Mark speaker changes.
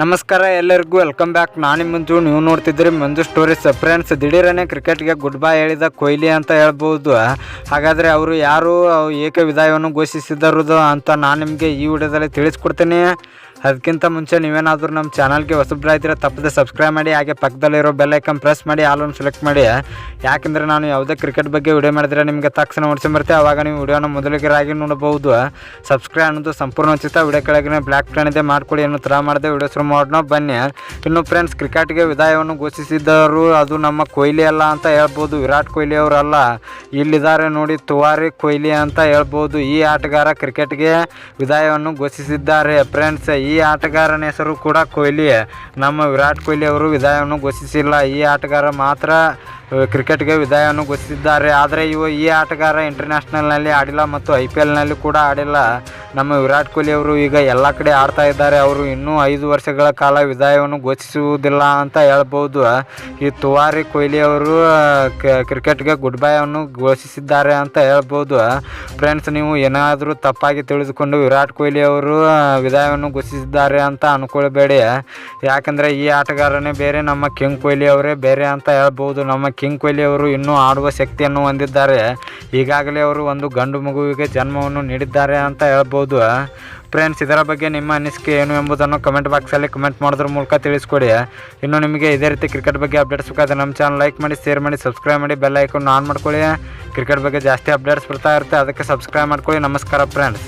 Speaker 1: ನಮಸ್ಕಾರ ಎಲ್ಲರಿಗೂ welcome back ನಾನು ಮಂಜು, ನೀವು ನೋಡ್ತಿದ್ದೀರಿ ಮಂಜು ಸ್ಟೋರೀಸ್ ಫ್ರೆಂಡ್ಸ್ ದಿಢೀರನೇ ಕ್ರಿಕೆಟ್ಗೆ ಗುಡ್ ಬೈ ಹೇಳಿದ ಕೊಹ್ಲಿ ಅಂತ ಹೇಳ್ಬೋದು. ಹಾಗಾದರೆ ಅವರು ಯಾರು ಏಕ ವಿದಾಯವನ್ನು ಘೋಷಿಸಿದರು ಅಂತ ನಾನು ನಿಮಗೆ ಈ ವಿಡಿಯೋದಲ್ಲಿ ತಿಳಿಸ್ಕೊಡ್ತೀನಿ. ಅದಕ್ಕಿಂತ ಮುಂಚೆ ನೀವೇನಾದರೂ ನಮ್ಮ ಚಾನಲ್ಗೆ ಹೊಸಬ್ರಾಯ್ತೀರ ತಪ್ಪದೆ ಸಬ್ಸ್ಕ್ರೈಬ್ ಮಾಡಿ, ಹಾಗೆ ಪಕ್ಕದಲ್ಲಿರೋ ಬೆಲ್ಲೈಕನ್ ಪ್ರೆಸ್ ಮಾಡಿ ಆಲೊಂದು ಸೆಲೆಕ್ಟ್ ಮಾಡಿ ಯಾಕೆಂದರೆ ನಾನು ಯಾವುದೇ ಕ್ರಿಕೆಟ್ ಬಗ್ಗೆ ವಿಡಿಯೋ ಮಾಡಿದರೆ ನಿಮಗೆ ತಕ್ಷಣ ನೋಡ್ಕೊಂಬರ್ತೆ ಆವಾಗ ನೀವು ವಿಡಿಯೋನ ಮೊದಲಿಗರಾಗಿ ನೋಡಬಹುದು ಸಬ್ಸ್ಕ್ರೈಬ್ ಅನ್ನೋದು ಸಂಪೂರ್ಣ ಉಚಿತ ವಿಡಿಯೋ ಕೆಳಗಿನ ಬ್ಲ್ಯಾಕ್ ಇದೆ, ಮಾಡ್ಕೊಳ್ಳಿ ಅನ್ನೋ ಥರ ಮಾಡಿದೆ ವಿಡಿಯೋ ಶುರು ಮಾಡೋಣ, ಬನ್ನಿ ಇನ್ನು ಫ್ರೆಂಡ್ಸ್ ಕ್ರಿಕೆಟ್ಗೆ ವಿದಾಯವನ್ನು ಘೋಷಿಸಿದವರು ಅದು ನಮ್ಮ ಕೊಹ್ಲಿ ಅಲ್ಲ ಅಂತ ಹೇಳ್ಬೋದು, ವಿರಾಟ್ ಕೊಹ್ಲಿ ಅವರಲ್ಲ, ಇಲ್ಲಿದ್ದಾರೆ ನೋಡಿ, ತುವಾರಿ ಕೊಹ್ಲಿ ಅಂತ ಹೇಳ್ಬೋದು, ಈ ಆಟಗಾರ ಕ್ರಿಕೆಟ್ಗೆ ವಿದಾಯವನ್ನು ಘೋಷಿಸಿದ್ದಾರೆ ಫ್ರೆಂಡ್ಸ್ ಈ ಆಟಗಾರನ ಹೆಸರು ಕೂಡ ಕೊಹ್ಲಿ. ನಮ್ಮ ವಿರಾಟ್ ಕೊಹ್ಲಿ ಅವರು ವಿದಾಯವನ್ನು ಘೋಷಿಸಿಲ್ಲ. ಈ ಆಟಗಾರ ಮಾತ್ರ ಕ್ರಿಕೆಟ್ಗೆ ವಿದಾಯವನ್ನು ಘೋಷಿಸಿದ್ದಾರೆ ಆದರೆ ಇವು ಈ ಆಟಗಾರ ಇಂಟರ್ನ್ಯಾಷನಲ್ನಲ್ಲಿ ಆಡಿಲ್ಲ ಮತ್ತು ಐ ಪಿ ಎಲ್ನಲ್ಲಿ ಕೂಡ ಆಡಿಲ್ಲ. ನಮ್ಮ ವಿರಾಟ್ ಕೊಹ್ಲಿ ಅವರು ಈಗ ಎಲ್ಲ ಕಡೆ ಆಡ್ತಾ ಇದ್ದಾರೆ. ಅವರು ಇನ್ನೂ ಐದು ವರ್ಷಗಳ ಕಾಲ ವಿದಾಯವನ್ನು ಘೋಷಿಸುವುದಿಲ್ಲ ಅಂತ ಹೇಳ್ಬೋದು. ಈ ತುವಾರಿ ಕೊಹ್ಲಿ ಅವರು ಕ್ರಿಕೆಟ್ಗೆ ಗುಡ್ ಬೈಯನ್ನು ಘೋಷಿಸಿದ್ದಾರೆ ಅಂತ ಹೇಳ್ಬೋದು. ಫ್ರೆಂಡ್ಸ್ ನೀವು ಏನಾದರೂ ತಪ್ಪಾಗಿ ತಿಳಿದುಕೊಂಡು ವಿರಾಟ್ ಕೊಹ್ಲಿ ಅವರು ವಿದಾಯವನ್ನು ಘೋಷಿಸಿದ್ದಾರೆ ಅಂತ ಅಂದ್ಕೊಳ್ಬೇಡಿ ಯಾಕಂದರೆ ಈ ಆಟಗಾರನೇ ಬೇರೆ, ನಮ್ಮ ಕಿಂಗ್ ಕೊಹ್ಲಿ ಅವರೇ ಬೇರೆ ಅಂತ ಹೇಳ್ಬೋದು. ನಮ್ಮ ಕಿಂಗ್ ಕೊಹ್ಲಿ ಅವರು ಇನ್ನೂ ಆಡುವ ಶಕ್ತಿಯನ್ನು ಹೊಂದಿದ್ದಾರೆ. ಈಗಾಗಲೇ ಅವರು ಒಂದು ಗಂಡು ಮಗುವಿಗೆ ಜನ್ಮವನ್ನು ನೀಡಿದ್ದಾರೆ ಅಂತ ಹೇಳ್ಬೋದು. ಫ್ರೆಂಡ್ಸ್, ಇದರ ಬಗ್ಗೆ ನಿಮ್ಮ ಅನಿಸಿಕೆ ಏನು ಎಂಬುದನ್ನು ಕಮೆಂಟ್ ಬಾಕ್ಸಲ್ಲಿ ಕಮೆಂಟ್ ಮಾಡೋದ್ರ ಮೂಲಕ ತಿಳಿಸ್ಕೊಡಿ. ಇನ್ನು ನಿಮಗೆ ಇದೇ ರೀತಿ ಕ್ರಿಕೆಟ್ ಬಗ್ಗೆ ಅಪ್ಡೇಟ್ಸ್ ಬೇಕಾದ್ರೆ ನಮ್ಮ ಚಾನಲ್ ಲೈಕ್ ಮಾಡಿ, ಶೇರ್ ಮಾಡಿ, ಸಬ್ಸ್ಕ್ರೈಬ್ ಮಾಡಿ, ಬೆಲ್ ಆನ್ ಮಾಡ್ಕೊಳ್ಳಿ. ಕ್ರಿಕೆಟ್ ಬಗ್ಗೆ ಜಾಸ್ತಿ ಅಪ್ಡೇಟ್ಸ್ ಬರ್ತಾ ಇರುತ್ತೆ, ಅದಕ್ಕೆ ಸಬ್ಸ್ಕ್ರೈಬ್ ಮಾಡ್ಕೊಳ್ಳಿ. ನಮಸ್ಕಾರ ಫ್ರೆಂಡ್ಸ್.